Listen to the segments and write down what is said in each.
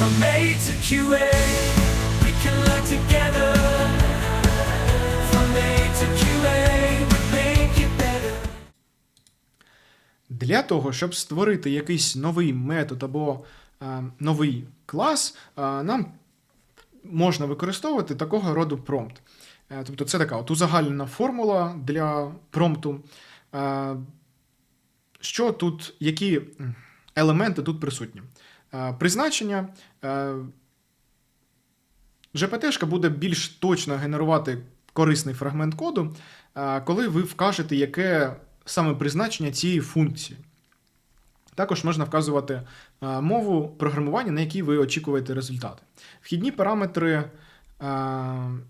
From A to QA, we can learn together. From A to QA. Для того, щоб створити якийсь новий метод або е, новий клас, е, нам можна використовувати такого роду промпт. Е, тобто це така от узагальнена формула для промпту. Е, що тут, які елементи тут присутні? Е, призначення. Е, GPT-шка буде більш точно генерувати корисний фрагмент коду, е, коли ви вкажете, яке саме призначення цієї функції. Також можна вказувати мову програмування, на якій ви очікуєте результати. Вхідні параметри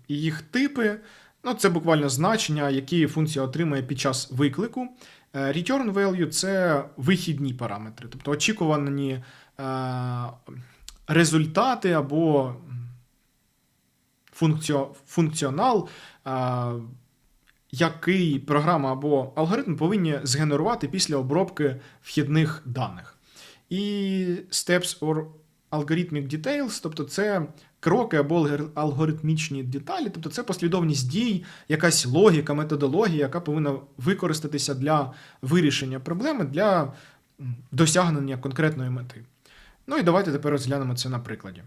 і їх типи ну, це буквально значення, які функція отримує під час виклику. Е, Return value це вихідні параметри, тобто очікувані е, результати або функціо, функціонал, е, який програма або алгоритм повинні згенерувати після обробки вхідних даних. І steps or algorithmic details, тобто це кроки або алгоритмічні деталі, тобто це послідовність дій, якась логіка, методологія, яка повинна використатися для вирішення проблеми, для досягнення конкретної мети. Ну і давайте тепер розглянемо це на прикладі.